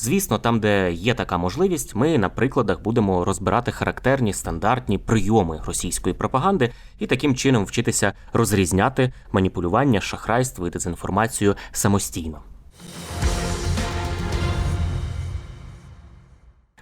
Звісно, там, де є така можливість, ми на прикладах будемо розбирати характерні стандартні прийоми російської пропаганди і таким чином вчитися розрізняти маніпулювання, шахрайство і дезінформацію самостійно.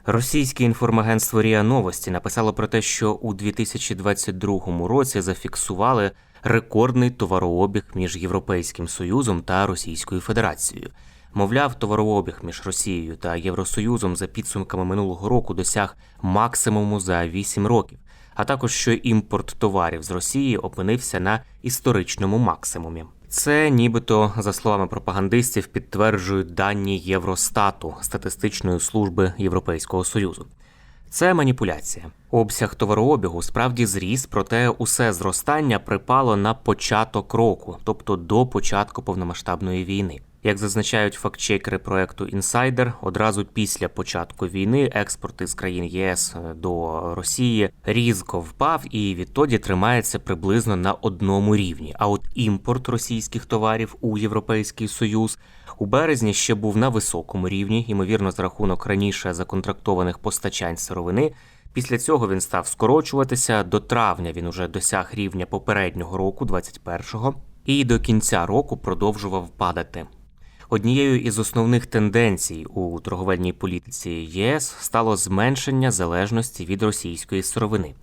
Російське інформагентство РІА Новості написало про те, що у 2022 році зафіксували рекордний товарообіг між Європейським Союзом та Російською Федерацією. Мовляв, товарообіг між Росією та Євросоюзом за підсумками минулого року досяг максимуму за 8 років, а також що імпорт товарів з Росії опинився на історичному максимумі. Це нібито, за словами пропагандистів, підтверджують дані Євростату статистичної служби Європейського Союзу. Це маніпуляція. Обсяг товарообігу справді зріс, проте усе зростання припало на початок року, тобто до початку повномасштабної війни. Як зазначають фактчекери проекту Insider, одразу після початку війни експорт із країн ЄС е, до Росії різко впав і відтоді тримається приблизно на одному рівні. А от імпорт російських товарів у Європейський Союз у березні ще був на високому рівні, ймовірно, за рахунок раніше законтрактованих постачань сировини. Після цього він став скорочуватися. До травня він уже досяг рівня попереднього року, 21-го, і до кінця року продовжував падати. Однією із основних тенденцій у торговельній політиці ЄС стало зменшення залежності від російської сировини.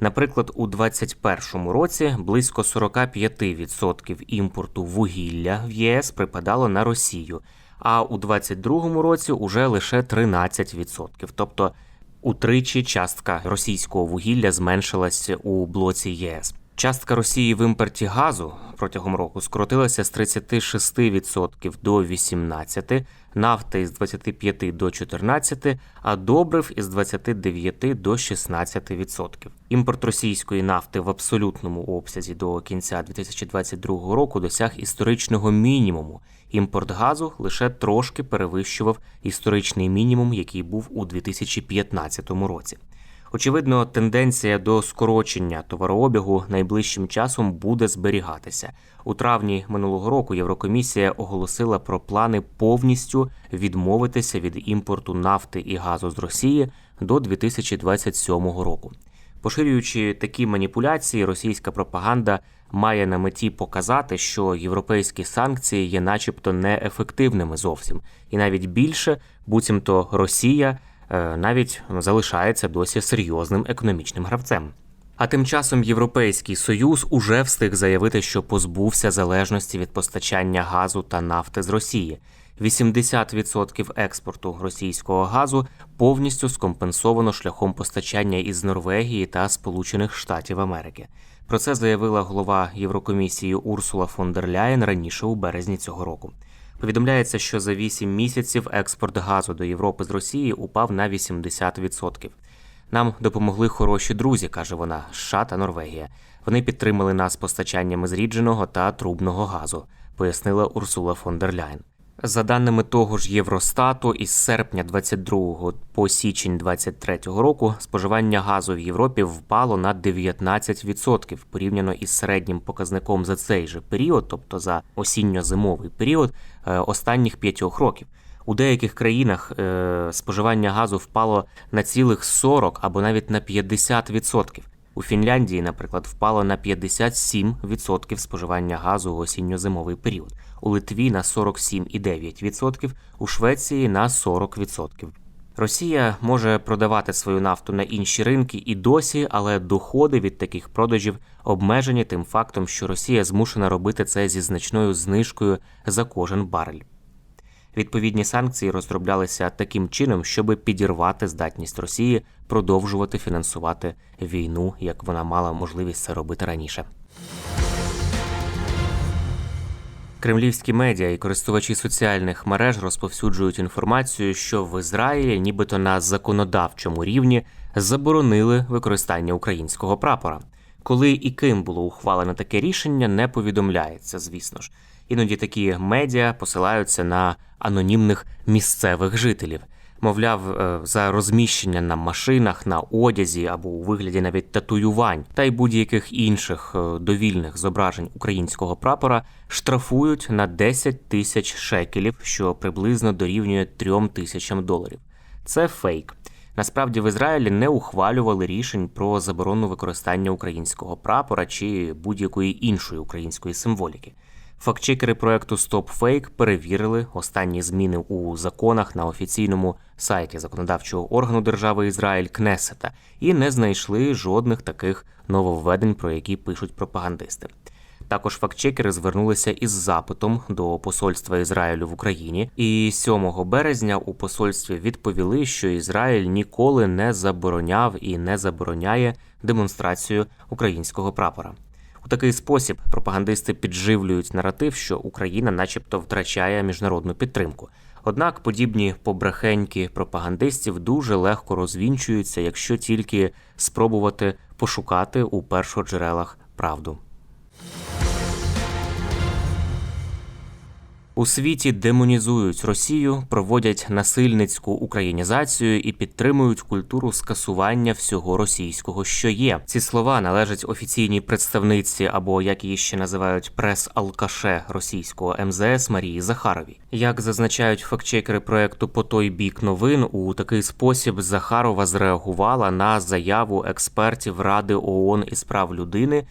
Наприклад, у 2021 році близько 45% імпорту вугілля в ЄС припадало на Росію, а у 2022 році уже лише 13%. Тобто утричі частка російського вугілля зменшилась у блоці ЄС. Частка Росії в імпорті газу протягом року скоротилася з 36% до 18%, нафти із 25 до 14%, а добрив із 29 до 16%. Імпорт російської нафти в абсолютному обсязі до кінця 2022 року досяг історичного мінімуму. Імпорт газу лише трошки перевищував історичний мінімум, який був у 2015 році. Очевидно, тенденція до скорочення товарообігу найближчим часом буде зберігатися. У травні минулого року Єврокомісія оголосила про плани повністю відмовитися від імпорту нафти і газу з Росії до 2027 року. Поширюючи такі маніпуляції, російська пропаганда має на меті показати, що європейські санкції є, начебто, неефективними зовсім, і навіть більше, буцімто Росія навіть залишається досі серйозним економічним гравцем. А тим часом Європейський Союз уже встиг заявити, що позбувся залежності від постачання газу та нафти з Росії. 80% експорту російського газу повністю скомпенсовано шляхом постачання із Норвегії та Сполучених Штатів Америки. Про це заявила голова Єврокомісії Урсула фон дер Ляєн раніше у березні цього року. Повідомляється, що за 8 місяців експорт газу до Європи з Росії упав на 80%. Нам допомогли хороші друзі, каже вона, США та Норвегія. Вони підтримали нас постачаннями зрідженого та трубного газу, пояснила Урсула фон дер Ляйн. За даними того ж Євростату, із серпня 22 по січень 23 року споживання газу в Європі впало на 19% порівняно із середнім показником за цей же період, тобто за осінньо-зимовий період е, останніх п'ятьох років. У деяких країнах е, споживання газу впало на цілих 40 або навіть на 50%. У Фінляндії, наприклад, впало на 57% споживання газу у осінньо-зимовий період, у Литві на 47,9%, у Швеції на 40%. Росія може продавати свою нафту на інші ринки і досі, але доходи від таких продажів обмежені тим фактом, що Росія змушена робити це зі значною знижкою за кожен барель. Відповідні санкції розроблялися таким чином, щоб підірвати здатність Росії продовжувати фінансувати війну, як вона мала можливість це робити раніше. Кремлівські медіа і користувачі соціальних мереж розповсюджують інформацію, що в Ізраїлі, нібито на законодавчому рівні, заборонили використання українського прапора. Коли і ким було ухвалене таке рішення, не повідомляється, звісно ж. Іноді такі медіа посилаються на анонімних місцевих жителів. Мовляв, е, за розміщення на машинах, на одязі або у вигляді навіть татуювань та й будь-яких інших е, довільних зображень українського прапора штрафують на 10 тисяч шекелів, що приблизно дорівнює 3 тисячам доларів. Це фейк. Насправді в Ізраїлі не ухвалювали рішень про заборону використання українського прапора чи будь-якої іншої української символіки. Фактчекери проекту StopFake перевірили останні зміни у законах на офіційному сайті законодавчого органу держави Ізраїль Кнесета і не знайшли жодних таких нововведень, про які пишуть пропагандисти. Також фактчекери звернулися із запитом до посольства Ізраїлю в Україні, і 7 березня у посольстві відповіли, що Ізраїль ніколи не забороняв і не забороняє демонстрацію українського прапора. У такий спосіб пропагандисти підживлюють наратив, що Україна, начебто, втрачає міжнародну підтримку. Однак подібні побрехеньки пропагандистів дуже легко розвінчуються, якщо тільки спробувати пошукати у першоджерелах правду. У світі демонізують Росію, проводять насильницьку українізацію і підтримують культуру скасування всього російського, що є. Ці слова належать офіційній представниці або як її ще називають прес-алкаше російського МЗС Марії Захаровій. Як зазначають фактчекери проекту по той бік новин, у такий спосіб Захарова зреагувала на заяву експертів Ради ООН із прав людини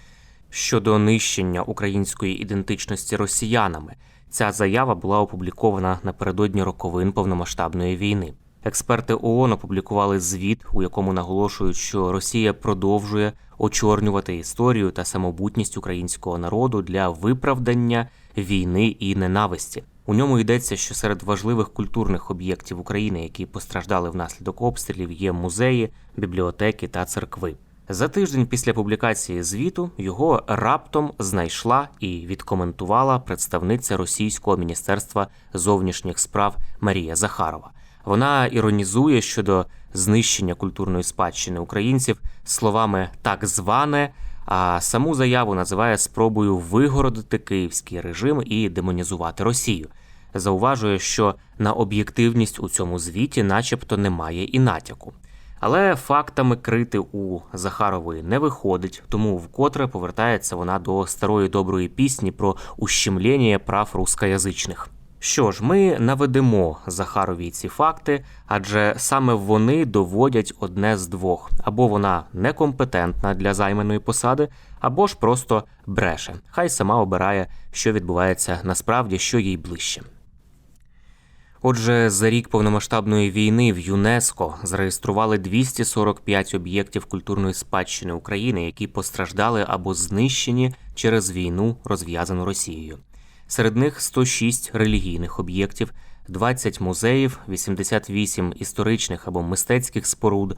щодо нищення української ідентичності росіянами. Ця заява була опублікована напередодні роковин повномасштабної війни. Експерти ООН опублікували звіт, у якому наголошують, що Росія продовжує очорнювати історію та самобутність українського народу для виправдання війни і ненависті. У ньому йдеться, що серед важливих культурних об'єктів України, які постраждали внаслідок обстрілів, є музеї, бібліотеки та церкви. За тиждень після публікації звіту його раптом знайшла і відкоментувала представниця російського міністерства зовнішніх справ Марія Захарова. Вона іронізує щодо знищення культурної спадщини українців словами так зване, а саму заяву називає спробою вигородити київський режим і демонізувати Росію. Зауважує, що на об'єктивність у цьому звіті, начебто, немає і натяку. Але фактами крити у Захарової не виходить, тому вкотре повертається вона до старої доброї пісні про ущемлення прав рускоязичних. Що ж, ми наведемо Захаровій ці факти, адже саме вони доводять одне з двох: або вона некомпетентна для займаної посади, або ж просто бреше. Хай сама обирає, що відбувається насправді, що їй ближче. Отже, за рік повномасштабної війни в ЮНЕСКО зареєстрували 245 об'єктів культурної спадщини України, які постраждали або знищені через війну, розв'язану Росією. Серед них 106 релігійних об'єктів, 20 музеїв, 88 історичних або мистецьких споруд,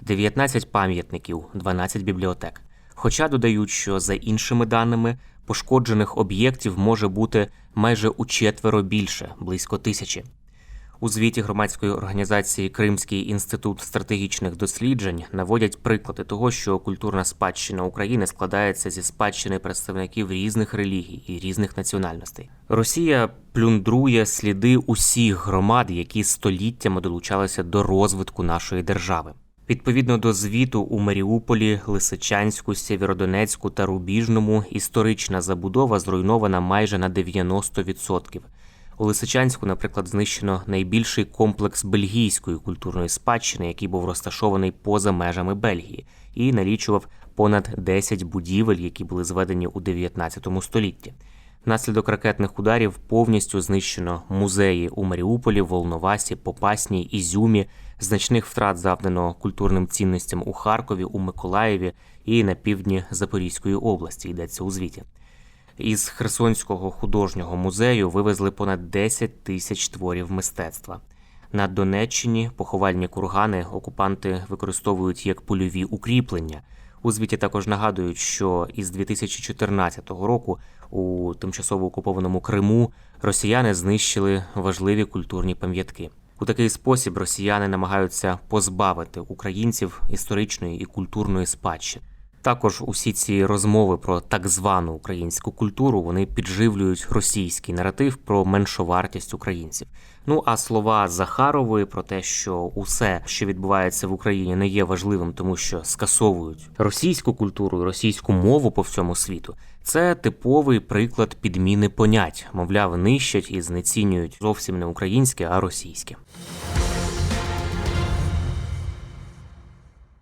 19 пам'ятників, 12 бібліотек. Хоча додають, що за іншими даними пошкоджених об'єктів може бути майже у четверо більше близько тисячі. У звіті громадської організації Кримський інститут стратегічних досліджень наводять приклади того, що культурна спадщина України складається зі спадщини представників різних релігій і різних національностей. Росія плюндрує сліди усіх громад, які століттями долучалися до розвитку нашої держави. Відповідно до звіту у Маріуполі, Лисичанську, Сєвєродонецьку та Рубіжному історична забудова зруйнована майже на 90%. У Лисичанську, наприклад, знищено найбільший комплекс бельгійської культурної спадщини, який був розташований поза межами Бельгії, і налічував понад 10 будівель, які були зведені у 19 столітті. Внаслідок ракетних ударів повністю знищено музеї у Маріуполі, Волновасі, Попасній, Ізюмі, Значних втрат завдано культурним цінностям у Харкові, у Миколаєві і на півдні Запорізької області. Йдеться у звіті. Із Херсонського художнього музею вивезли понад 10 тисяч творів мистецтва. На Донеччині поховальні кургани окупанти використовують як польові укріплення. У звіті також нагадують, що із 2014 року у тимчасово окупованому Криму росіяни знищили важливі культурні пам'ятки. У такий спосіб росіяни намагаються позбавити українців історичної і культурної спадщини. Також усі ці розмови про так звану українську культуру вони підживлюють російський наратив про меншовартість українців. Ну а слова Захарової про те, що усе, що відбувається в Україні, не є важливим, тому що скасовують російську культуру російську мову по всьому світу. Це типовий приклад підміни понять, мовляв, нищать і знецінюють зовсім не українське, а російське.